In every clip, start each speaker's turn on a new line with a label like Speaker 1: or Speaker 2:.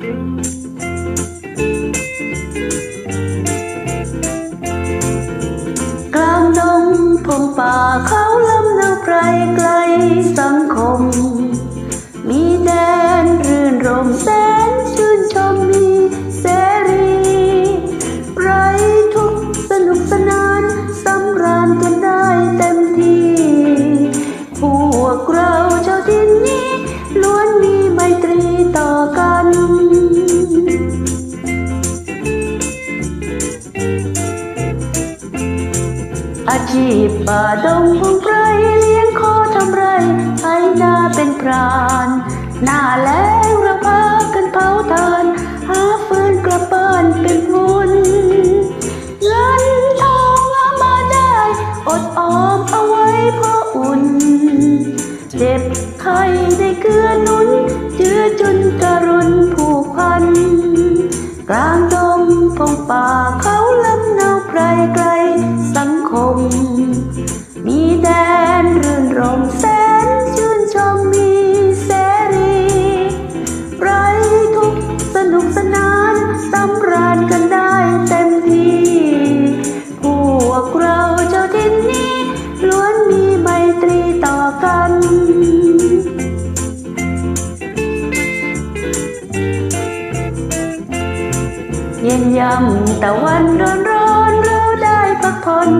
Speaker 1: กลางดงพงป่าเขาลำนาไกลไกลสังคม ชีพป่าดงพงไพรเลี้ยงโคทำไรไถนาเป็นพรานหน้าแล้งราพากันเผาทานหาฟืนกลับบ้านเป็นทุนเงินทองหามาได้ อดออมเอาไว้พราะอุ่น เจ็บไข้ได้เกื้อหนุนเจือจนกรุณผู นุกสนานสำราญกันได้เต็มที่ พวกเราเจ้าทินนี้ล้วนมีไมตรีต่อกัน เย็นยำตะวันร้อนร้อนเราได้พักผ่อน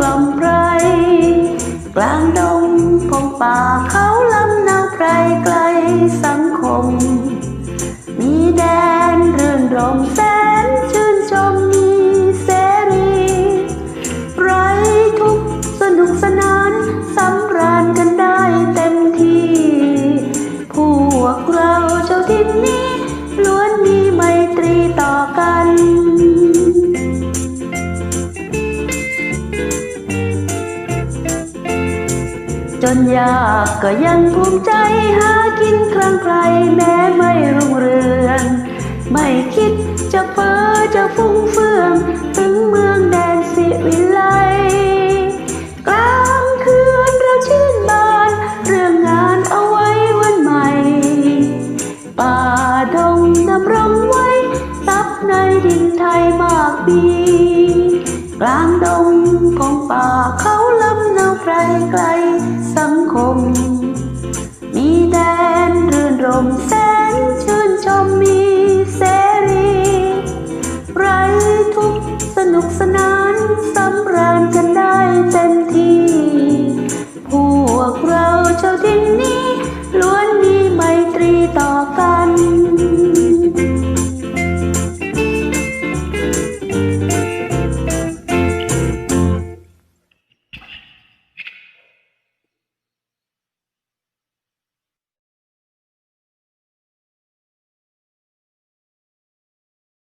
Speaker 1: กล่อมไพรกลางดงพงป่าเขาลำนาไพรไกลสังคม นยากก็ยังภูมิใจหากินครั้งไกลแม้ไม่รุ่งเรือง ไม่คิดจะเพ้อจะฟุ้งเฟือง ถึงเมืองแดนสิวิไลกลางคืนเราชื่นบาน เรื่องงานเอาไว้วันใหม่ ป่าดงดำรงไว้ทับในดินไทยมากปีกลางดงของป่าเขาลำเนาไพรไกลีต่อกัน